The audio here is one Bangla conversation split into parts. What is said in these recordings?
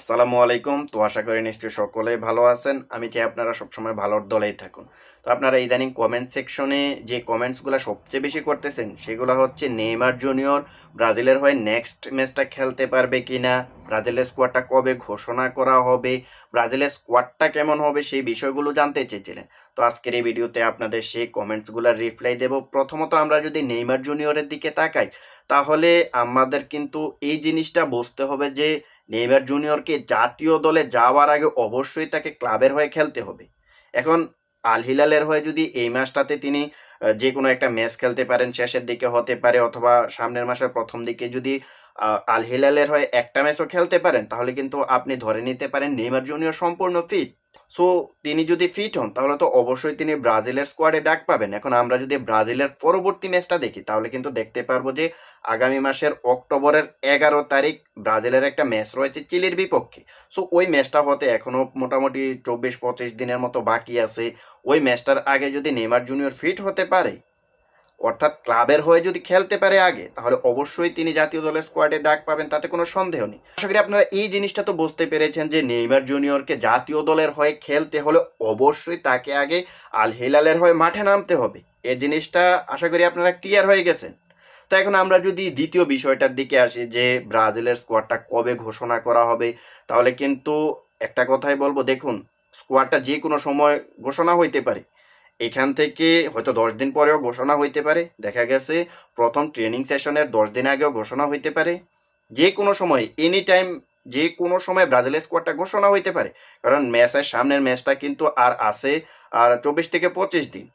আসসালামু আলাইকুম। তো আশা করি নিশ্চয়ই সকলে ভালো আছেন। আমি চাই আপনারা সবসময় ভালোর দলেই থাকুন। তো আপনারা ইদানিং কমেন্ট সেকশনে যে কমেন্টসগুলো সবচেয়ে বেশি করতেছেন, সেগুলো হচ্ছে নেইমার জুনিয়র ব্রাজিলের হয়ে নেক্সট ম্যাচটা খেলতে পারবে কিনা, ব্রাজিলের স্কোয়াডটা কবে ঘোষণা করা হবে, ব্রাজিলের স্কোয়াডটা কেমন হবে, সেই বিষয়গুলো জানতে চেয়েছিলেন। তো আজকের এই ভিডিওতে আপনাদের সেই কমেন্টসগুলোর রিপ্লাই দেব। প্রথমত আমরা যদি নেইমার জুনিয়রের দিকে তাকাই, তাহলে আমাদের কিন্তু এই জিনিসটা বুঝতে হবে যে নেইমার জুনিয়রকে জাতীয় দলে যাওয়ার আগে অবশ্যই তাকে ক্লাবের হয়ে খেলতে হবে। এখন আল হিলালের হয়ে যদি এই ম্যাচটাতে তিনি যে কোনো একটা ম্যাচ খেলতে পারেন, শেষের দিকে হতে পারে অথবা সামনের মাসের প্রথম দিকে যদি আল হিলালের হয়ে একটা ম্যাচও খেলতে পারেন, তাহলে কিন্তু আপনি ধরে নিতে পারেন নেইমার জুনিয়র সম্পূর্ণ ফিট সো তিনি যদি ফিট হন, তাহলে তো অবশ্যই তিনি ব্রাজিলের স্কোয়াডে ডাক পাবেন। এখন আমরা যদি ব্রাজিলের পরবর্তী ম্যাচটা দেখি, তাহলে কিন্তু দেখতে পারব যে আগামী মাসের অক্টোবরের এগারো তারিখ ব্রাজিলের একটা ম্যাচ রয়েছে চিলির বিপক্ষে। সো ওই ম্যাচটা হতে এখনও মোটামুটি চব্বিশ পঁচিশ দিনের মতো বাকি আছে। ওই ম্যাচটার আগে যদি নেমার জুনিয়র ফিট হতে পারে অর্থাৎ ক্লাবের হয়ে যদি খেলতে পারে আগে, তাহলে অবশ্যই তিনি জাতীয় দলের স্কোয়াডে ডাক পাবেন, তাতে কোনো সন্দেহ নেই। আশা করি আপনারা এই জিনিসটা তো বুঝতে পেরেছেন যে নেইমার জুনিয়রকে জাতীয় দলের হয়ে খেলতে হলে অবশ্যই তাকে আগে আল হিলালের হয়ে মাঠে নামতে হবে। এই জিনিসটা আশা করি আপনারা ক্লিয়ার হয়ে গেছেন। তো এখন আমরা যদি দ্বিতীয় বিষয়টার দিকে আসি, যে ব্রাজিলের স্কোয়াডটা কবে ঘোষণা করা হবে, তাহলে কিন্তু একটা কথাই বলব, দেখুন স্কোয়াডটা যে কোনো সময় ঘোষণা হইতে পারে। এখান থেকে হয়তো দশ দিন পরেও ঘোষণা হইতে পারে। দেখা গেছে, প্রথম ট্রেনিং সেশনের দশ দিন আগেও ঘোষণা হইতে পারে। যে কোনো সময় এনি টাইম যে কোনো সময় ব্রাজিলের স্কোয়াডটা ঘোষণা হইতে পারে। কারণ ম্যাচের সামনের ম্যাচটা কিন্তু আর আছে, আর চব্বিশ থেকে পঁচিশ দিন।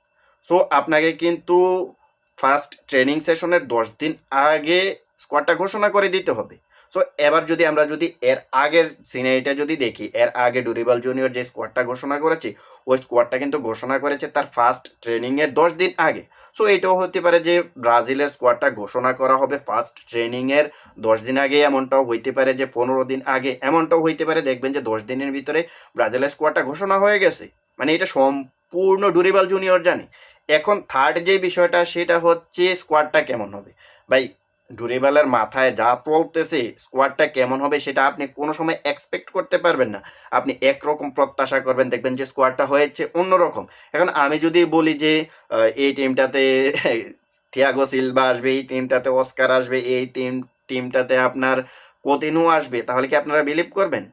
সো আপনাকে কিন্তু ফার্স্ট ট্রেনিং সেশনের দশ দিন আগে স্কোয়াডটা ঘোষণা করে দিতে হবে। সো এবার যদি আমরা যদি এর আগের সিনারিটা যদি দেখি, এর আগে ডুরিবাল জুনিয়র যে স্কোয়াডটা ঘোষণা করেছে, ওই স্কোয়াডটা কিন্তু ঘোষণা করেছে তার ফার্স্ট ট্রেনিং এর দশ দিন আগে। সো এটাও হতে পারে যে ব্রাজিলের স্কোয়াডটা ঘোষণা করা হবে ফার্স্ট ট্রেনিং এর দশ দিন আগে, এমনটাও হইতে পারে যে পনেরো দিন আগে, এমনটাও হইতে পারে, দেখবেন যে দশ দিনের ভিতরে ব্রাজিলের স্কোয়াডটা ঘোষণা হয়ে গেছে। মানে এটা সম্পূর্ণ ডুরিবাল জুনিয়র জানে। এখন থার্ড যে বিষয়টা, সেটা হচ্ছে স্কোয়াডটা কেমন হবে? ভাই ডুরিবালের মাথায় যা চলতেছে স্কোয়াডটা কেমন হবে সেটা আপনি কোনো সময় এক্সপেক্ট করতে পারবেন না। আপনি একরকম প্রত্যাশা করবেন, দেখবেন যে স্কোয়াডটা হয়েছে অন্যরকম। এখন আমি যদি বলি যে এই টিমটাতে থিয়াগো সিলভা আসবে, এই টিমটাতে অস্কার আসবে, এই টিম টিমটাতে আপনার কোতিনু আসবে, তাহলে কি আপনারা বিলিভ করবেন?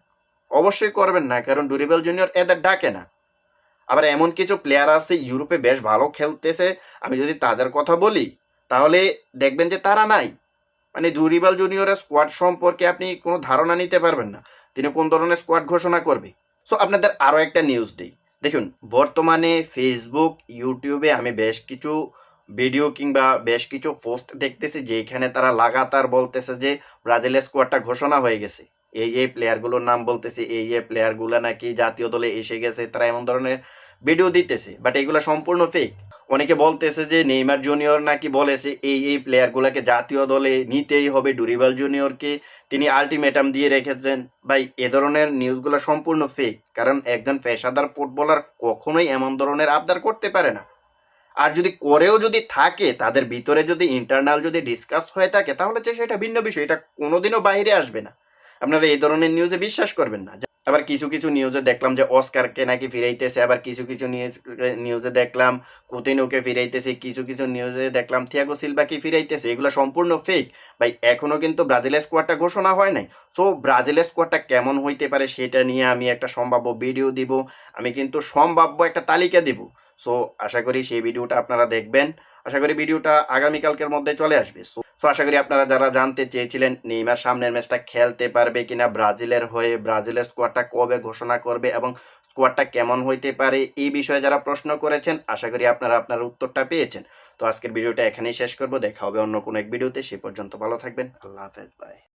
অবশ্যই করবেন না, কারণ ডুরিবেল জুনিয়র এদের ডাকে না। আবার এমন কিছু প্লেয়ার আছে, ইউরোপে বেশ ভালো খেলতেছে। আমি যদি তাদের কথা বলি, তাহলে দেখবেন যে তারা নাই। মানে জুরিবাল জুনিয়রের স্কোয়াড সম্পর্কে আপনি কোনো ধারণা নিতে পারবেন না। তিনি কোন ধরনের স্কোয়াড ঘোষণা করবে? সো আপনাদের আরও একটা নিউজ দিই। দেখুন, বর্তমানে ফেসবুক ইউটিউবে আমি বেশ কিছু ভিডিও কিংবা বেশ কিছু পোস্ট দেখতেছি যেখানে তারা লাগাতার বলতেছে যে ব্রাজিলের স্কোয়াডটা ঘোষণা হয়ে গেছে। এই এই প্লেয়ারগুলোর নাম বলতেছে, এই এই প্লেয়ারগুলো নাকি জাতীয় দলে এসে গেছে, তারা এমন ধরনের ভিডিও দিতেছে। বাট এগুলো সম্পূর্ণ ফেক অনেকে বলতেছে যে নেইমার জুনিয়র নাকি বলেছে এই এই প্লেয়ারগুলোকে জাতীয় দলে নিতেই হবে ডুরিবাল জুনিয়রকে। তিনি আলটিমেটাম দিয়ে রেখেছেন। ভাই, এ ধরনের নিউজগুলো সম্পূর্ণ ফেক কারণ একজন পেশাদার ফুটবলার কখনোই এমন ধরনের আবদার করতে পারে না। আর যদি করেও যদি থাকে, তাদের ভিতরে যদি ইন্টারনাল যদি ডিসকাস হয়ে থাকে, তাহলে সেটা ভিন্ন বিষয়। এটা কোনোদিনও বাইরে আসবে না। আপনারা এই ধরনের নিউজে বিশ্বাস করবেন না। আবার কিছু কিছু নিউজে দেখলাম যে অস্কারকে নাকি ফিরাইতেছে, আবার কিছু কিছু নিউজ নিউজে দেখলাম কুতিনুকে ফিরাইতেছে, কিছু কিছু নিউজে দেখলাম থিয়াগো সিলভাকে ফিরাইতেছে, এগুলো সম্পূর্ণ ফেক ভাই, এখনও কিন্তু ব্রাজিলের স্কোয়াডটা ঘোষণা হয় নাই। সো ব্রাজিলের স্কোয়াডটা কেমন হইতে পারে সেটা নিয়ে আমি একটা সম্ভাব্য ভিডিও দিব। আমি কিন্তু সম্ভাব্য একটা তালিকা দিব। সো আশা করি সেই ভিডিওটা আপনারা দেখবেন। আশা করি ভিডিওটা আগামীকালকের মধ্যে চলে আসবে। সো আশা করি আপনারা যারা জানতে চেয়েছিলেন, নেইমার সামনের ম্যাচটা খেলতে পারবে কিনা, ব্রাজিলের হয়ে ব্রাজিলের স্কোয়াডটা কবে ঘোষণা করবে এবং স্কোয়াডটা কেমন হইতে পারে, এই বিষয়ে যারা প্রশ্ন করেছেন, আশা করি আপনারা আপনার উত্তরটা পেয়েছেন। তো আজকের ভিডিওটা এখানেই শেষ করব, দেখা হবে অন্য কোনো এক ভিডিওতে, সে পর্যন্ত ভালো থাকবেন, আল্লাহ হাফেজ বাই